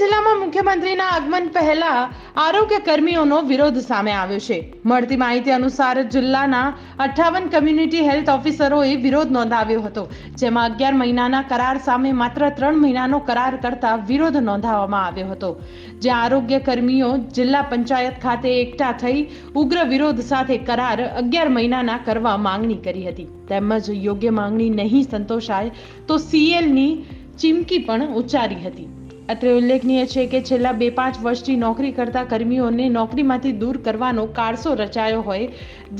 જિલ્લામાં મુખ્યમંત્રીના આગમન પહેલા આરોગ્ય કર્મીઓનો વિરોધ સામે આવ્યો છે. મળતી માહિતી અનુસાર જિલ્લાના અઠ્ઠાવન કમ્યુનિટી હેલ્થ ઓફિસરોએ વિરોધ નોંધાવ્યો હતો, જેમાં અગિયાર મહિનાના કરાર સામે માત્ર ત્રણ મહિનાનો કરાર કરતા વિરોધ નોંધાવવામાં આવ્યો હતો. જ્યાં આરોગ્ય કર્મીઓ જિલ્લા પંચાયત ખાતે એકઠા થઈ ઉગ્ર વિરોધ સાથે કરાર અગિયાર મહિનાના કરવા માંગણી કરી હતી. તેમજ યોગ્ય માંગણી નહીં સંતોષાય તો સીએલની ચીમકી પણ ઉચ્ચારી હતી. અત્રે ઉલ્લેખનીય છે કે છેલ્લા બે પાંચ વર્ષથી નોકરી કરતા કર્મીઓને નોકરીમાંથી દૂર કરવાનો કારસો રચાયો હોય,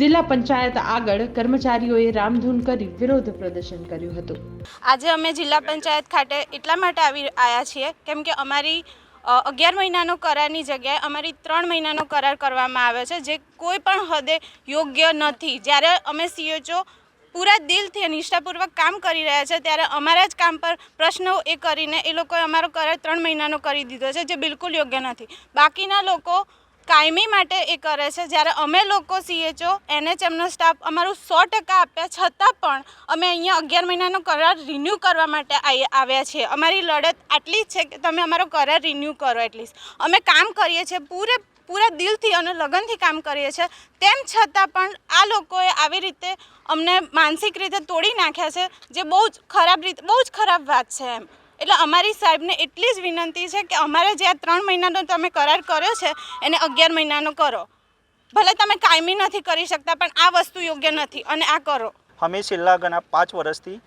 જિલ્લા પંચાયત આગળ કર્મચારીઓએ રામધૂન કરી વિરોધ પ્રદર્શન કર્યું હતું. આજે અમે જિલ્લા પંચાયત ખાતે એટલા માટે આવી આવ્યા છીએ, કેમ કે અમારી અગિયાર મહિનાનો કરારની જગ્યાએ અમારી ત્રણ મહિનાનો કરાર કરવામાં આવ્યો છે, જે કોઈ પણ હદે યોગ્ય નથી. જ્યારે અમે સીએચઓ પૂરા દિલથી નિષ્ઠાપૂર્વક કામ કરી રહ્યા છે. ત્યારે અમારા જ કામ પર પ્રશ્નો એ કરીને એ લોકોએ અમારો કરાર ત્રણ મહિનાનો કરી દીધો છે, જે બિલકુલ યોગ્ય નથી. બાકીના લોકો કાયમી માટે એ કરે છે. જ્યારે અમે લોકો સીએચઓ એનએચએમનો સ્ટાફ અમારું સો ટકા આપ્યા, છતાં પણ અમે અહીંયા અગિયાર મહિનાનો કરાર રિન્યૂ કરવા માટે આવ્યા છીએ. અમારી લડત આટલી જ છે કે તમે અમારો કરાર રિન્યૂ કરો એટલીસ્ટ અમે કામ કરીએ છીએ પૂરે પૂરા દિલથી અને લગનથી કામ કરીએ છીએ. તેમ છતાં પણ આ લોકોએ આવી રીતે અમને માનસિક રીતે તોડી નાખ્યા છે, જે બહુ જ ખરાબ રીતે, બહુ જ ખરાબ વાત છે એમ. એટલે અમારી સાહેબને એટલી જ વિનંતી છે કે અમારે જે આ ત્રણ મહિનાનો તમે કરાર કર્યો છે, એને અગિયાર મહિનાનો કરો. ભલે તમે કાયમી નથી કરી શકતા, પણ આ વસ્તુ યોગ્ય નથી, અને આ કરો. અમે છેલ્લા ઘણા પાંચ વર્ષથી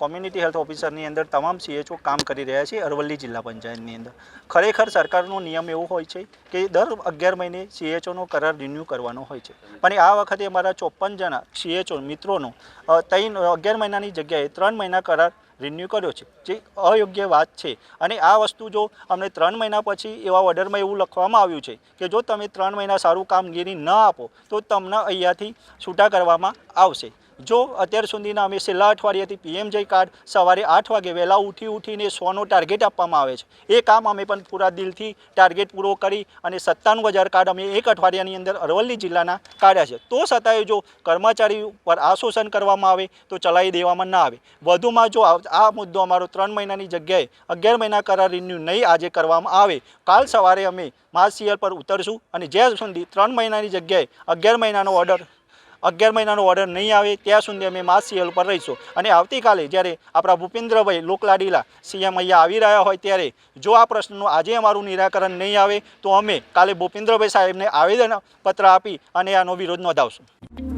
કોમ્યુનિટી હેલ્થ ઓફિસરની અંદર તમામ સીએચઓ કામ કરી રહ્યા છે અરવલ્લી જિલ્લા પંચાયતની અંદર. ખરેખર સરકારનો નિયમ એવો હોય છે કે દર અગિયાર મહિને સીએચઓનો કરાર રિન્યૂ કરવાનો હોય છે. પણ આ વખતે અમારા ચોપન જણા સીએચઓ મિત્રોનો ત્રણ અગિયાર મહિનાની જગ્યાએ ત્રણ મહિના કરાર રિન્યૂ કર્યો છે, જે અયોગ્ય વાત છે. અને આ વસ્તુ જો અમને ત્રણ મહિના પછી એવા ઓર્ડરમાં એવું લખવામાં આવ્યું છે કે જો તમે ત્રણ મહિના સારું કામગીરી ન આપો, તો તમને અહીંયાથી છૂટા કરવામાં આવશે. જો અત્યાર સુધીના અમે છેલ્લા અઠવાડિયાથી પીએમજય કાર્ડ સવારે આઠ વાગે વહેલા ઉઠી ઉઠીને સોનો ટાર્ગેટ આપવામાં આવે છે. એ કામ અમે પણ પૂરા દિલથી ટાર્ગેટ પૂરો કરી અને સત્તાણું હજાર કાર્ડ અમે એક અઠવાડિયાની અંદર અરવલ્લી જિલ્લાના કાઢ્યા છે. તો છતાંય જો કર્મચારી ઉપર આ શોષણ કરવામાં આવે તો ચલાવી દેવામાં ના આવે. વધુમાં જો આ મુદ્દો અમારો ત્રણ મહિનાની જગ્યાએ અગિયાર મહિના કરાર રિન્યુ નહીં આજે કરવામાં આવે, કાલ સવારે અમે માસ સીએલ પર ઉતરશું અને જ્યાં સુધી ત્રણ મહિનાની જગ્યાએ અગિયાર મહિનાનો ઓર્ડર અગિયાર મહિનાનો ઓર્ડર નહીં આવે, ત્યાં સુધી અમે માસ સીએલ પર રહીશું. અને આવતીકાલે જ્યારે આપણા ભૂપેન્દ્રભાઈ લોકલાડીલા સીએમ અહીંયા આવી રહ્યા હોય ત્યારે જો આ પ્રશ્નનું આજે અમારું નિરાકરણ નહીં આવે, તો અમે કાલે ભૂપેન્દ્રભાઈ સાહેબને આવેદન પત્ર આપી અને આનો વિરોધ નોંધાવશું.